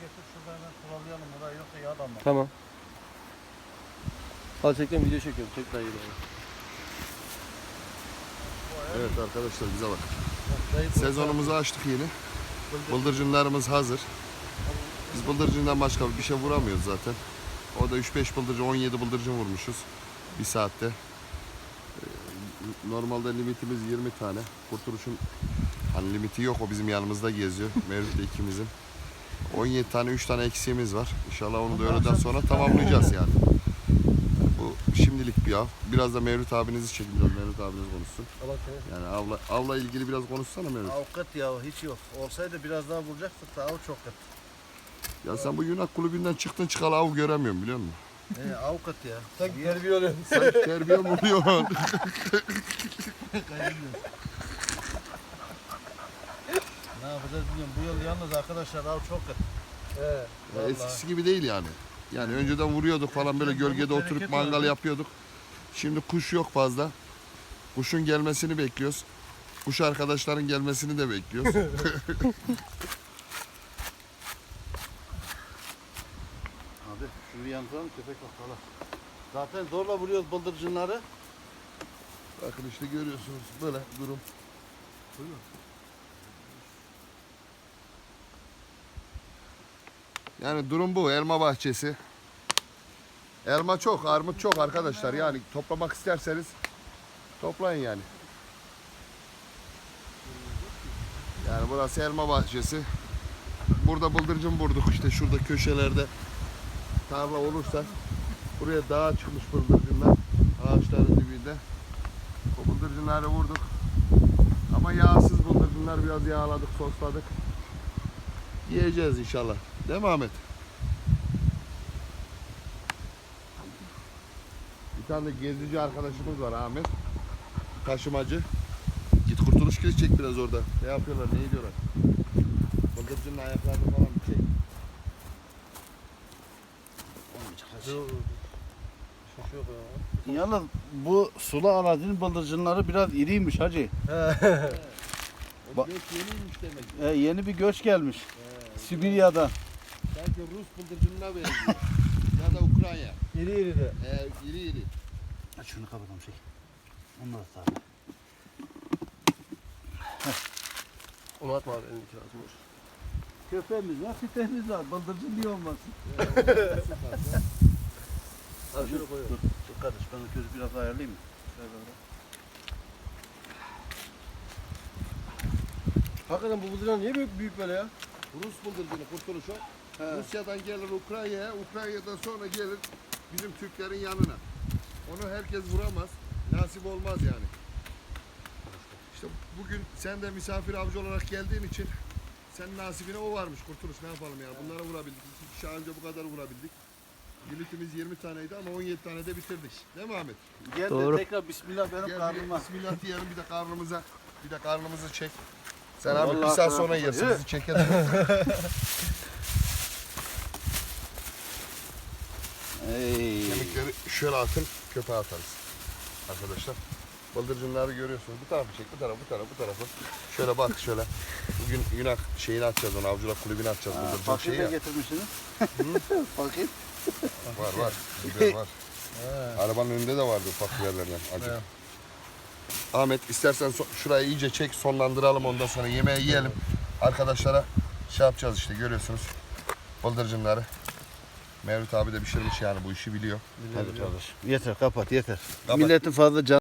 getir şurada hemen sıralayalım orayı yoksa yağ damlar. Tamam. Al çektim video çekiyorum. Çek daha iyi. bari. Evet arkadaşlar bize bak. Dayı Sezonumuzu açtık yeni. Bıldırcınlarımız hazır. Biz bıldırcından başka bir şey vuramıyoruz zaten. O da 3-5 bıldırcın, 17 bıldırcın vurmuşuz bir saatte. Ee, Normalde limitimiz 20 tane. Kurtuluşun hani limiti yok o bizim yanımızda geziyor. Mevlüt'le ikimizin. 17 tane 3 tane eksiğimiz var. İnşallah onu da öğleden sonra tamamlayacağız yani. Bu şimdilik bir av. Biraz da Mevlüt abinizi çekin biraz Mevlüt abiniz konuşsun. Yani avla, avla ilgili biraz konuşsana Mevlüt. Avukat ya hiç yok. Olsaydı biraz daha vuracaktık da av çok kötü. Ya sen bu Yunak kulübünden çıktın çıkalı av göremiyorum biliyor musun? Ee, avukat ya. Sen terbiye oluyorsun. Sen terbiye mi oluyorsun? Ne yapacağız bilmiyorum. Bu yıl yalnız arkadaşlar av çok kötü. Ya Vallahi. eskisi gibi değil yani. Yani önceden vuruyorduk falan böyle gölgede oturup mangal yapıyorduk. Şimdi kuş yok fazla. Kuşun gelmesini bekliyoruz. Kuş arkadaşların gelmesini de bekliyoruz. Abi şunu bir yanıtalım köpek bak hala. Zaten zorla vuruyoruz bıldırcınları. Bakın işte görüyorsunuz böyle durum. Yani durum bu. Elma bahçesi. Elma çok, armut çok arkadaşlar. Yani toplamak isterseniz toplayın yani. Yani burası elma bahçesi. Burada bıldırcın vurduk işte şurada köşelerde tarla olursa buraya dağa çıkmış bıldırcınlar ağaçların dibinde. O bıldırcınları vurduk. Ama yağsız bıldırcınlar biraz yağladık, sosladık. Yiyeceğiz inşallah. Değil mi Ahmet? Bir tane de gezici arkadaşımız var Ahmet. Taşımacı. Git kurtuluş kili çek biraz orada. Ne yapıyorlar, ne ediyorlar? Bıldırcının ayaklarını falan bir çek. Yok ya. Yalnız bu sulu arazinin bıldırcınları biraz iriymiş hacı. Ba- göç yeniymiş demek. Ee, yeni bir göç gelmiş. Sibirya'dan. Sanki Rus bıldırcınına benziyor. ya da Ukrayna. İri iri de. Ee, iri iri. Şunu kapatalım şey. Onları sağ. Onu atma abi elini lazım olur. Köpeğimiz var, sitemiz var. Bıldırcın niye olmasın? Abi şöyle koy. Dur, dur kardeş ben o gözü biraz ayarlayayım mı? Şöyle böyle. Hakikaten bu buzlar niye büyük, büyük böyle ya? Rus bıldırcını kurtuluş Rusya'dan gelir Ukrayna'ya, Ukrayna'dan sonra gelir bizim Türklerin yanına. Onu herkes vuramaz. Nasip olmaz yani. İşte bugün sen de misafir avcı olarak geldiğin için senin nasibine o varmış kurtuluş ne yapalım ya. Bunlara vurabildik. İki kişi önce bu kadar vurabildik. Limitimiz 20 taneydi ama 17 tane de bitirdik. Değil mi Ahmet? Gel Doğru. de tekrar bismillah benim Gel bir karnıma. bismillah diyelim bir de karnımıza. Bir de karnımızı çek. Sen abi bir Vallahi saat sonra kafayı- yersin bizi çekelim. şöyle atın, köpeğe atarız. Arkadaşlar. Bıldırcınları görüyorsunuz. Bu tarafı çek, bu tarafı, bu tarafı, bu tarafı. Şöyle bak şöyle. Bugün Yunak şeyini atacağız onu, avcılar kulübünü atacağız. Ha, Bıldırcın Fakir şeyi de ya. getirmişsiniz. Fakir. Var var. Var. Arabanın önünde de vardı ufak biberlerden. Acı. Evet. Ahmet istersen so- şurayı iyice çek, sonlandıralım ondan sonra yemeği yiyelim. Arkadaşlara şey yapacağız işte görüyorsunuz. Bıldırcınları. Mevlüt abi de pişirmiş yani bu işi biliyor. Hadi kardeş. Yeter kapat yeter. Kapat. Milletin fazla can